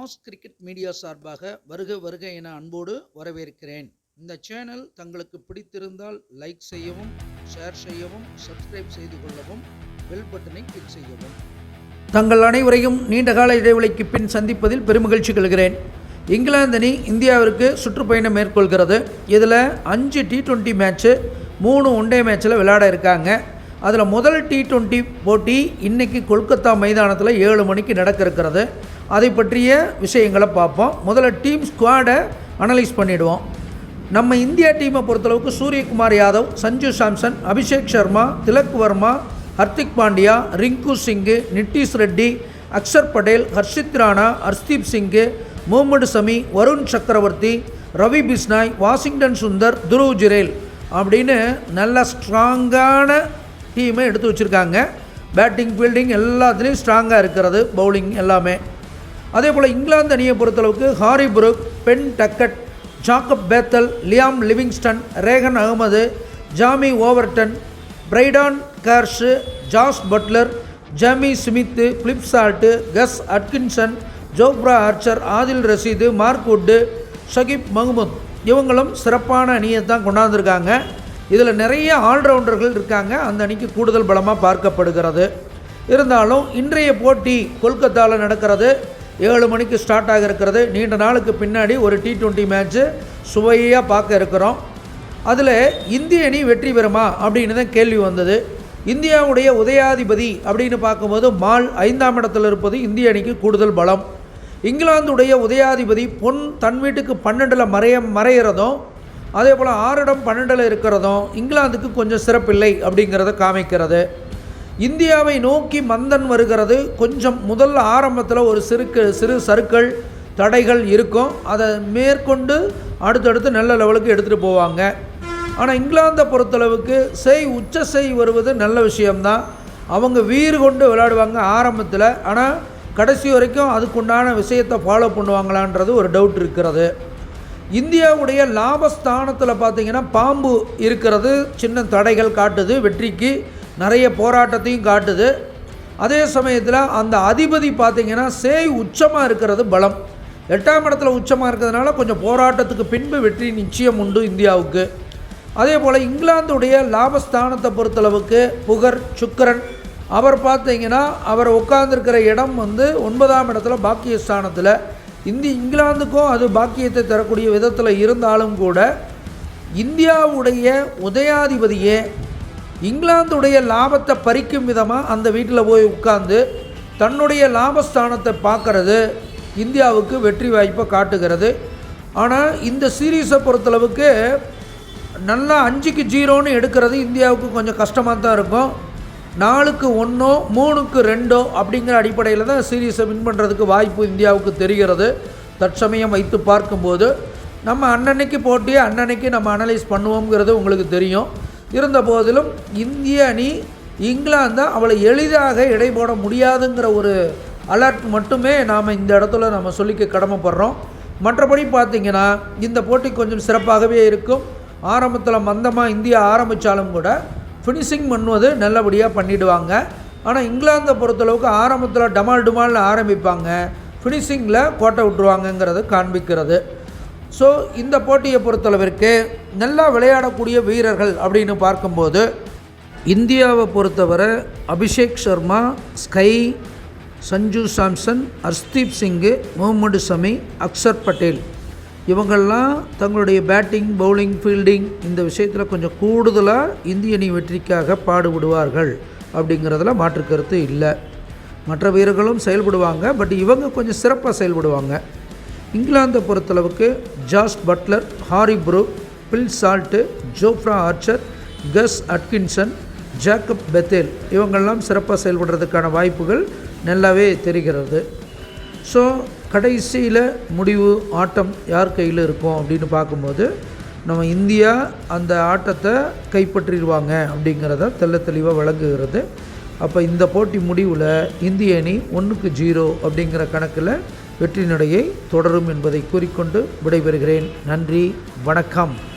Toss cricket media சார்பாக வருக வருக என அன்போடு வரவேற்கிறேன். இந்த சேனல் தங்களுக்கு பிடித்திருந்தால் லைக் செய்யவும் ஷேர் செய்யவும் சப்ஸ்கிரைப் செய்து கொள்ளவும் பெல் பட்டனை கிளிக் செய்யவும். தங்கள் அனைவரையும் நீண்டகால இடைவெளிக்கு பின் சந்திப்பதில் பெருமகிழ்ச்சி கொள்கிறேன். இங்கிலாந்து அணி இந்தியாவிற்கு சுற்றுப்பயணம் மேற்கொள்கிறது. இதில் அஞ்சு டி ட்வெண்ட்டி மேட்ச்சு மூணு ஒன் மேட்ச்சில் விளையாட இருக்காங்க. அதில் முதல் டி ட்வெண்ட்டி போட்டி இன்றைக்கி கொல்கத்தா மைதானத்தில் ஏழு மணிக்கு நடக்க இருக்கிறது. அதை பற்றிய விஷயங்களை பார்ப்போம். முதல்ல டீம் ஸ்குவாடை அனலைஸ் பண்ணிவிடுவோம் நம்ம இந்தியா டீமை பொறுத்தளவுக்கு சூரியகுமார் யாதவ் சஞ்சு சாம்சன் அபிஷேக் சர்மா திலக் வர்மா ஹர்திக் பாண்டியா ரிங்கு சிங்கு நிட்டிஷ் ரெட்டி அக்ஷர் படேல் ஹர்ஷித் ராணா ஹர்ஸ்தீப் சிங்கு முகமது சமி வருண் சக்கரவர்த்தி ரவி பிஸ்னாய் வாஷிங்டன் சுந்தர் துருவ் ஜிரேல் அப்படின்னு நல்ல ஸ்ட்ராங்கான டீமை எடுத்து வச்சுருக்காங்க. பேட்டிங் ஃபீல்டிங் எல்லாத்துலேயும் ஸ்ட்ராங்காக இருக்கிறது பவுலிங் எல்லாமே. அதே போல் இங்கிலாந்து அணியை பொறுத்தளவுக்கு Harry Brook Ben Duckett Jacob Bethell Liam Livingstone Rehan Ahmed Jamie Overton Brydon Carse Jos Buttler Jamie Smith Phil Salt Gus Atkinson Jofra Archer Adil Rashid Mark உட்டு ஷகிப் மஹ்மூத். இவங்களும் சிறப்பான அணியை தான் கொண்டாந்துருக்காங்க. இதில் நிறைய ஆல்ரவுண்டர்கள் இருக்காங்க. அந்த அணிக்கு கூடுதல் பலமாக பார்க்கப்படுகிறது. இருந்தாலும் இன்றைய போட்டி கொல்கத்தாவில் நடக்கிறது. ஏழு மணிக்கு ஸ்டார்ட் ஆக இருக்கிறது. நீண்ட நாளுக்கு பின்னாடி ஒரு டி டுவெண்ட்டி மேட்ச்சு சுவையாக பார்க்க இருக்கிறோம். அதில் இந்திய அணி வெற்றி பெறுமா அப்படின்னு தான் கேள்வி வந்தது. இந்தியாவுடைய உதயாதிபதி அப்படின்னு பார்க்கும்போது மால் ஐந்தாம் இடத்தில் இருப்பது இந்திய அணிக்கு கூடுதல் பலம். இங்கிலாந்துடைய உதயாதிபதி பொன் தன் வீட்டுக்கு பன்னெண்டில் மறைய மறையிறதும் அதே போல் ஆறிடம் பன்னெண்டில் இருக்கிறதும் இங்கிலாந்துக்கு கொஞ்சம் சிறப்பில்லை அப்படிங்கிறத காமிக்கிறது. இந்தியாவை நோக்கி மந்தன் வருகிறது. கொஞ்சம் முதல்ல ஆரம்பத்தில் ஒரு சிறுக்கு சிறு சருக்கள் தடைகள் இருக்கும். அதை மேற்கொண்டு அடுத்தடுத்து நல்ல லெவலுக்கு எடுத்துகிட்டு போவாங்க. ஆனால் இங்கிலாந்தை பொறுத்தளவுக்கு செய் உச்ச செய் வருவது நல்ல விஷயம்தான். அவங்க வீறு கொண்டு விளையாடுவாங்க ஆரம்பத்தில். ஆனால் கடைசி வரைக்கும் அதுக்குண்டான விஷயத்தை ஃபாலோ பண்ணுவாங்களான்றது ஒரு டவுட் இருக்கிறது. இந்தியாவுடைய லாபஸ்தானத்தில் பார்த்தீங்கன்னா பாம்பு இருக்கிறது. சின்ன தடைகள் காட்டுது வெற்றிக்கு. நிறைய போராட்டத்தையும் காட்டுது. அதே சமயத்தில் அந்த அதிபதி பார்த்திங்கன்னா சேய் உச்சமாக இருக்கிறது பலம். எட்டாம் இடத்துல உச்சமாக இருக்கிறதுனால கொஞ்சம் போராட்டத்துக்கு பின்பு வெற்றி நிச்சயம் உண்டு இந்தியாவுக்கு. அதே போல் இங்கிலாந்துடைய லாபஸ்தானத்தை பொறுத்தளவுக்கு புகர் சுக்கரன் அவர் பார்த்தீங்கன்னா அவர் உட்கார்ந்துருக்கிற இடம் வந்து ஒன்பதாம் இடத்துல பாக்கிய ஸ்தானத்தில் இந்தி இங்கிலாந்துக்கும் அது பாக்கியத்தை தரக்கூடிய விதத்தில் இருந்தாலும் கூட இந்தியாவுடைய உதயாதிபதியே இங்கிலாந்துடைய லாபத்தை பறிக்கும் விதமாக அந்த வீட்டில் போய் உட்கார்ந்து தன்னுடைய லாபஸ்தானத்தை பார்க்கறது இந்தியாவுக்கு வெற்றி வாய்ப்பை காட்டுகிறது. ஆனால் இந்த சீரீஸை பொறுத்தளவுக்கு நல்லா அஞ்சுக்கு ஜீரோன்னு எடுக்கிறது இந்தியாவுக்கு கொஞ்சம் கஷ்டமாக தான் இருக்கும். நாலுக்கு ஒன்றோ மூணுக்கு ரெண்டோ அப்படிங்கிற அடிப்படையில் தான் சீரீஸை வின் பண்ணுறதுக்கு வாய்ப்பு இந்தியாவுக்கு தெரிகிறது. தற்சமயம் வைத்து பார்க்கும்போது நம்ம அன்னன்னைக்கு போட்டியை அன்னன்னைக்கு நம்ம அனலைஸ் பண்ணுவோங்கிறது உங்களுக்கு தெரியும். இருந்த போதிலும் இந்திய அணி இங்கிலாந்தை அவளை எளிதாக எடை போட முடியாதுங்கிற ஒரு அலர்ட் மட்டுமே நாம் இந்த இடத்துல நம்ம சொல்லிக்க கடமைப்படுறோம். மற்றபடி பார்த்திங்கன்னா இந்த போட்டி கொஞ்சம் சிறப்பாகவே இருக்கும். ஆரம்பத்தில் மந்தமாக இந்தியா ஆரம்பித்தாலும் கூட ஃபினிஷிங் பண்ணுவது நல்லபடியாக பண்ணிவிடுவாங்க ஆனால் இங்கிலாந்தை பொறுத்தளவுக்கு ஆரம்பத்தில் டமால் டுமால்னு ஆரம்பிப்பாங்க. ஃபினிஷிங்கில் கோட்டை விட்டுருவாங்கங்கிறது காண்பிக்கிறது. ஸோ இந்த போட்டியை பொறுத்தளவிற்கு நல்லா விளையாடக்கூடிய வீரர்கள் அப்படின்னு பார்க்கும்போது இந்தியாவை பொறுத்தவரை அபிஷேக் சர்மா ஸ்கை சஞ்சு சாம்சன் ஹர்ஸ்தீப் சிங்கு முகமது சமி அக்சர் பட்டேல். இவங்கள்லாம் தங்களுடைய பேட்டிங் பவுலிங் ஃபீல்டிங் இந்த விஷயத்தில் கொஞ்சம் கூடுதலாக இந்திய அணி வெற்றிக்காக பாடுபடுவார்கள் அப்படிங்கிறதுல மாற்று கருத்து இல்லை. மற்ற வீரர்களும் செயல்படுவாங்க பட் இவங்க கொஞ்சம் சிறப்பாக செயல்படுவாங்க. இங்கிலாந்தை பொறுத்தளவுக்கு Jos Buttler Harry Brook Phil Salt Jofra Archer Gus Atkinson Jacob Bethell. இவங்கெல்லாம் சிறப்பாக செயல்படுறதுக்கான வாய்ப்புகள் நல்லாவே தெரிகிறது. ஸோ கடைசியில் முடிவு ஆட்டம் யார் கையில் இருக்கும் அப்படின்னு பார்க்கும்போது நம்ம இந்தியா அந்த ஆட்டத்தை கைப்பற்றிடுவாங்க அப்படிங்கிறத தெள்ள தெளிவாக விளங்குகிறது. அப்போ இந்த போட்டி முடிவில் இந்திய அணி ஒன்றுக்கு ஜீரோ அப்படிங்கிற கணக்கில் வெற்றி நடையை தொடரும் என்பதை கூறிக்கொண்டு விடைபெறுகிறேன். நன்றி வணக்கம்.